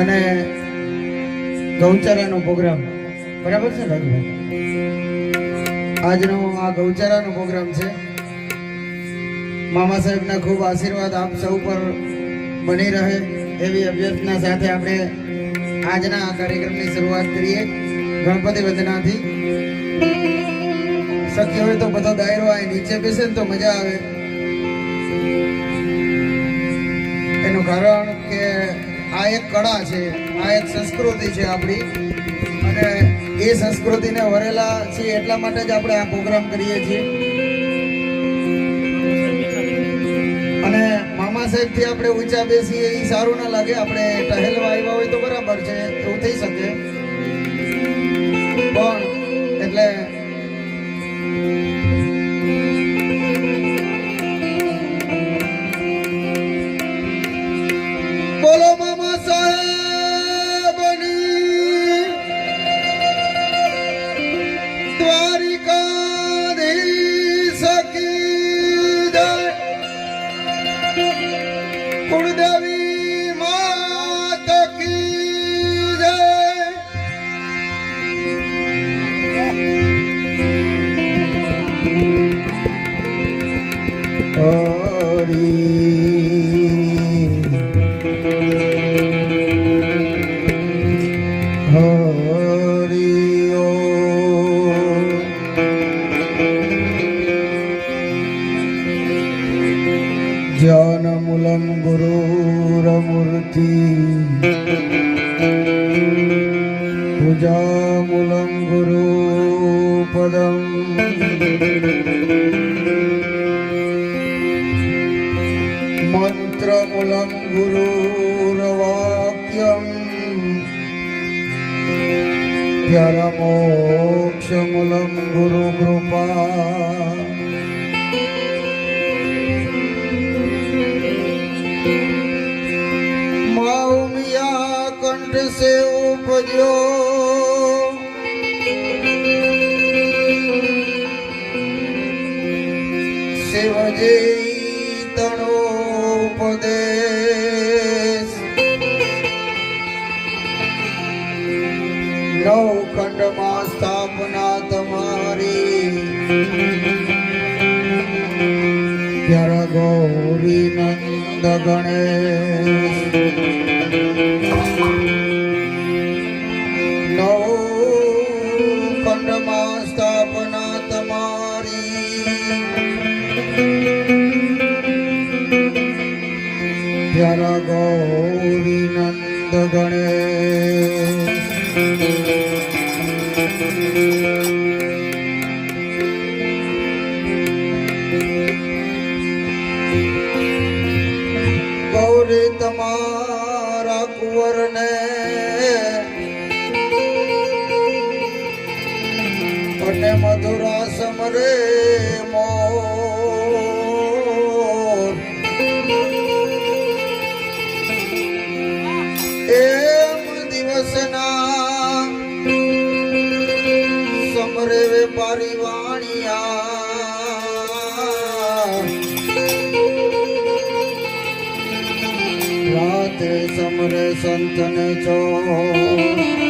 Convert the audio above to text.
અને ગૌચારાનો પ્રોગ્રામ. બરાબર છે રાજભાઈ આજનો આ ગૌચારાનો પ્રોગ્રામ છે. મામા સાહેબના ખૂબ આશીર્વાદ આપ સૌ પર બની રહે એવી અભ્યર્થના સાથે આપણે આજના આ કાર્યક્રમની શરૂઆત કરીએ ગણપતિ વંદનાથી. શક્ય હોય તો બધો દાયરો આ નીચે બેસે ને તો મજા આવે. એનું કારણ કે આ એક કળા છે, આ એક સંસ્કૃતિ છે આપણી. અને એ સંસ્કૃતિને વરેલા છીએ એટલા માટે જ આપણે આ પ્રોગ્રામ કરીએ છીએ. અને મામા સાહેબથી આપણે ઊંચા બેસીએ એ સારું ના લાગે. આપણે ટહેલવા આવ્યા હોય તો બરાબર છે, એવું થઈ શકે. પણ એટલે પૂજામૂલમ ગુરુપદમ મંત્રમૂલમ ગુરુરવાક્યમ મોક્ષમૂલમ ગુરુ ગૌરી નંદ ગણેશ. વેપારી વાણિયા રાતે સમરે સંતને ચો